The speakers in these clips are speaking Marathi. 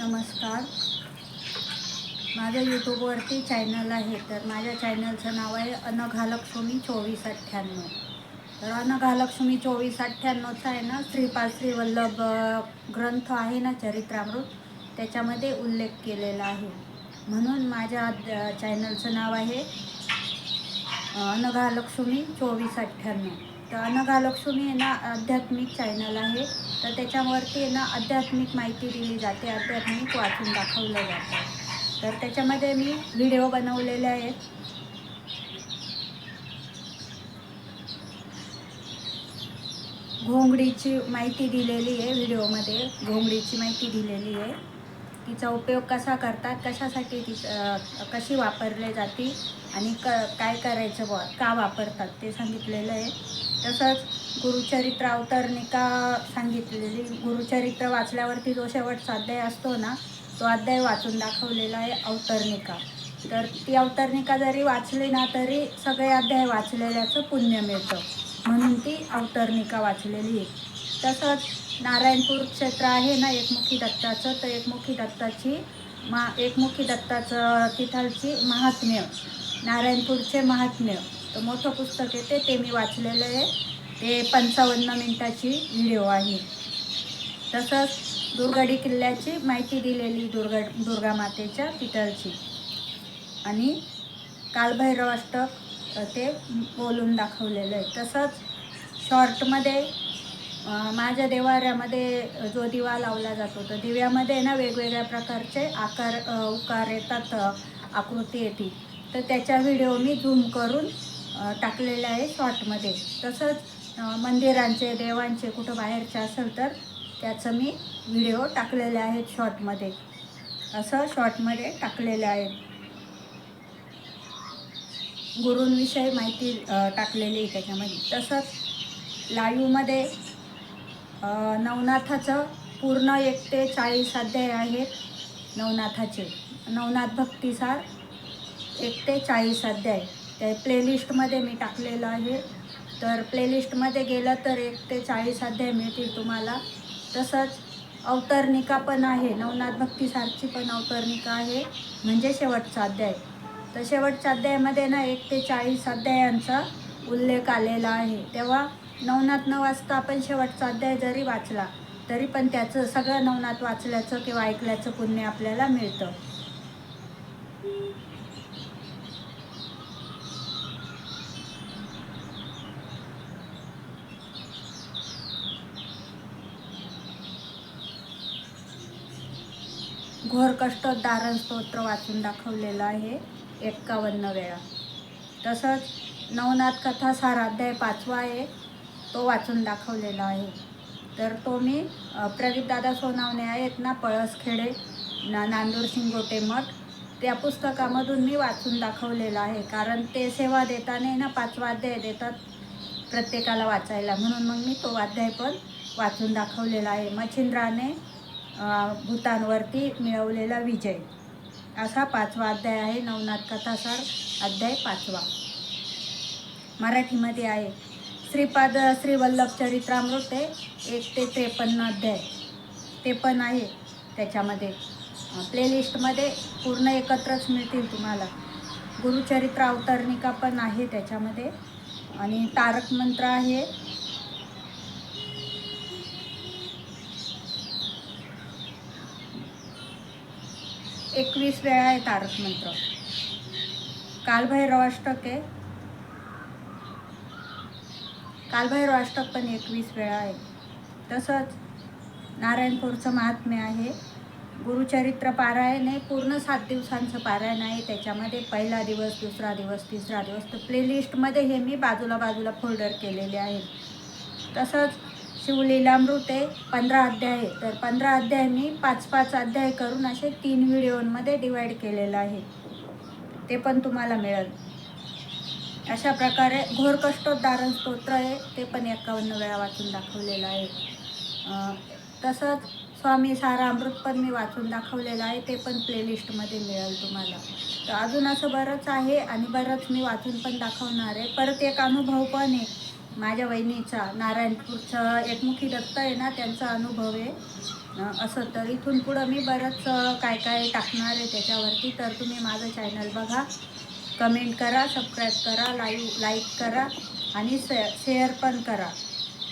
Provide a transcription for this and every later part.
नमस्कार. माझ्या यूट्यूबवरती चॅनल आहे तर माझ्या चॅनलचं नाव आहे अनघालक्ष्मी चोवीस अठ्ठ्याण्णव. तर अनघालक्ष्मी चोवीस अठ्ठ्याण्णवचा आहे ना श्रीपाश्री वल्लभ ग्रंथ आहे ना चरित्रामृत त्याच्यामध्ये उल्लेख केलेला आहे. म्हणून माझ्या चॅनलचं नाव आहे अनघालक्ष्मी चोवीस अठ्ठ्याण्णव. तर अनघालक्ष्मी आहे ना आध्यात्मिक चॅनल आहे. तर त्याच्यावरती आहे ना आध्यात्मिक माहिती दिली जाते आध्यात्मिक वाचून दाखवलं जातं. तर त्याच्यामध्ये मी व्हिडिओ बनवलेले आहेत. घोंगडीची माहिती दिलेली आहे व्हिडिओमध्ये घोंगडीची माहिती दिलेली आहे. तिचा उपयोग कसा करतात कशासाठी ती कशी वापरली जाते आणि क काय करायचं ब का वापरतात ते सांगितलेलं आहे. तसंच गुरुचरित्र अवतरणिका सांगितलेली. गुरुचरित्र वाचल्यावरती जो शेवटचा अध्याय असतो ना तो अध्याय वाचून दाखवलेला आहे अवतरणिका. तर ती अवतरणिका जरी वाचली ना तरी सगळे अध्याय वाचलेल्याचं पुण्य मिळतं. म्हणून ती अवतरणिका वाचलेली आहे. तसंच नारायणपूर क्षेत्र आहे ना एकमुखी दत्ताचं तर एकमुखी दत्ताची मा एकमुखी दत्ताचं तिथलची महात्म्य नारायणपूरचे महात्म्य. तर मोठं पुस्तक आहे ते मी वाचलेलं आहे. ते पंचावन्न मिनटाची व्हिडिओ आहे. तसंच दुर्गडी किल्ल्याची माहिती दिलेली दुर्गा दुर्गा मातेच्या पितळची. आणि कालभैरवाष्टक ते बोलून दाखवलेलं आहे. तसंच शॉर्टमध्ये माझ्या देवाऱ्यामध्ये जो दिवा लावला जातो तर दिव्यामध्ये ना वेगवेगळ्या प्रकारचे आकार उकार येतात आकृती येते. तर त्याच्या व्हिडिओ मी झूम करून अ, टाकलेले आहे शॉर्टमध्ये. तसंच मंदिरांचे देवांचे कुठं बाहेरचे असेल तर त्याचं मी व्हिडिओ टाकलेले आहेत शॉर्टमध्ये. असं शॉर्टमध्ये टाकलेले आहेत गुरूंविषयी माहिती टाकलेली आहे त्याच्यामध्ये. तसंच लाईव्हमध्ये नवनाथाचं पूर्ण एक ते चाळीस अध्याय आहेत नवनाथाचे. नवनाथ भक्तिसार एक ते चाळीस अध्याय. त्या प्लेलिस्टमध्ये मी टाकलेलं आहे. तर प्लेलिस्टमध्ये गेलं तर एक ते चाळीस अध्याय मिळतील तुम्हाला. तसंच अवतरणिका पण आहे. नवनाथ भक्तीसारखी पण अवतरणिका आहे. म्हणजे शेवटचा अध्याय. तर शेवटच्या अध्यायामध्ये ना एक ते चाळीस अध्यायांचा उल्लेख आलेला आहे. तेव्हा नवनाथ न वाचता आपण शेवटचा अध्याय जरी वाचला तरी पण त्याचं सगळं नवनाथ वाचल्याचं किंवा ऐकल्याचं पुण्य आपल्याला मिळतं. घोरकष्ट दारण स्तोत्र वाचून दाखवलेलं आहे एक्कावन्न वेळा. तसंच नवनाथ कथा साराध्याय पाचवा आहे तो वाचून दाखवलेला आहे. तर तो मी प्रदीपदादा सोनावणे आहेत ना पळसखेडे ना नांदूर शिंगोटे मठ त्या पुस्तकामधून मी वाचून दाखवलेलं आहे. कारण ते सेवा देताना ना पाचवा अध्याय देतात प्रत्येकाला वाचायला. म्हणून मग मी तो अध्याय पण वाचून दाखवलेला आहे. मच्छिंद्राने भूतांवरती मिळवलेला विजय. असा पाचवा अध्याय आहे नवनाथ कथासार अध्याय पाचवा. मराठीमध्ये आहे श्रीपाद श्रीवल्लभ चरित्रामृत आहे एक ते त्रेपन्न अध्याय. ते पण आहे त्याच्यामध्ये. प्लेलिस्टमध्ये पूर्ण एकत्रच मिळतील तुम्हाला. गुरुचरित्र अवतरणिका पण आहे त्याच्यामध्ये. आणि तारक मंत्र आहे एकवीस वेळा आहे तारक मंत्र. कालभैरव अष्टक. आहे कालभैरवाष्टक पण एकवीस वेळा आहे. तसंच नारायणपूरचं महात्म्य आहे. गुरुचरित्र पारायण आहे पूर्ण सात दिवसांचं पारायण आहे. त्याच्यामध्ये पहिला दिवस दुसरा दिवस तिसरा दिवस. तर प्लेलिस्टमध्ये हे मी बाजूला बाजूला फोल्डर केलेले आहे तसंच शिवलीलामृत आहे पंधरा अध्याय आहे. तर पंधरा अध्याय मी पाच पाच अध्याय करून असे तीन व्हिडिओमध्ये डिवाईड केलेलं आहे. ते पण तुम्हाला मिळेल. अशा प्रकारे घोर कष्टोद्धारण स्तोत्र आहे. ते पण एकावन्न वेळा वाचून दाखवलेलं आहे. तसंच स्वामी सारा अमृत पण मी वाचून दाखवलेलं आहे. ते पण प्लेलिस्टमध्ये मिळेल तुम्हाला. तर अजून असं बरंच आहे आणि बरंच मी वाचून पण दाखवणार आहे. परत एक अनुभव पण आहे. माझ्या वहिनीचा नारायणपूरचा एकमुखी दत्त आहे ना त्यांचा अनुभव आहे. असं तर इथून पुढं मी बरंच काय काय टाकणार आहे त्याच्यावरती तर तुम्ही माझं चॅनल बघा. कमेंट करा सबस्क्राईब करा लाईव लाईक करा आणि शे शेअर पण करा.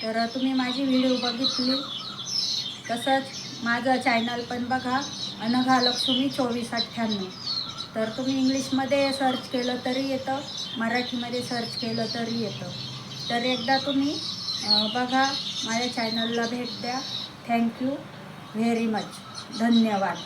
तर तुम्ही माझी व्हिडिओ बघितली. तसंच माझं चॅनल पण बघा. अनघा लक्ष्मी चोवीस अठ्ठ्याण्णव. तर तुम्ही इंग्लिशमध्ये सर्च केलं तरी येतं मराठीमध्ये सर्च केलं तरी येतं. तर एकदा तुम्ही बघा माझ्या चॅनलला भेट द्या. थँक्यू व्हेरी मच धन्यवाद.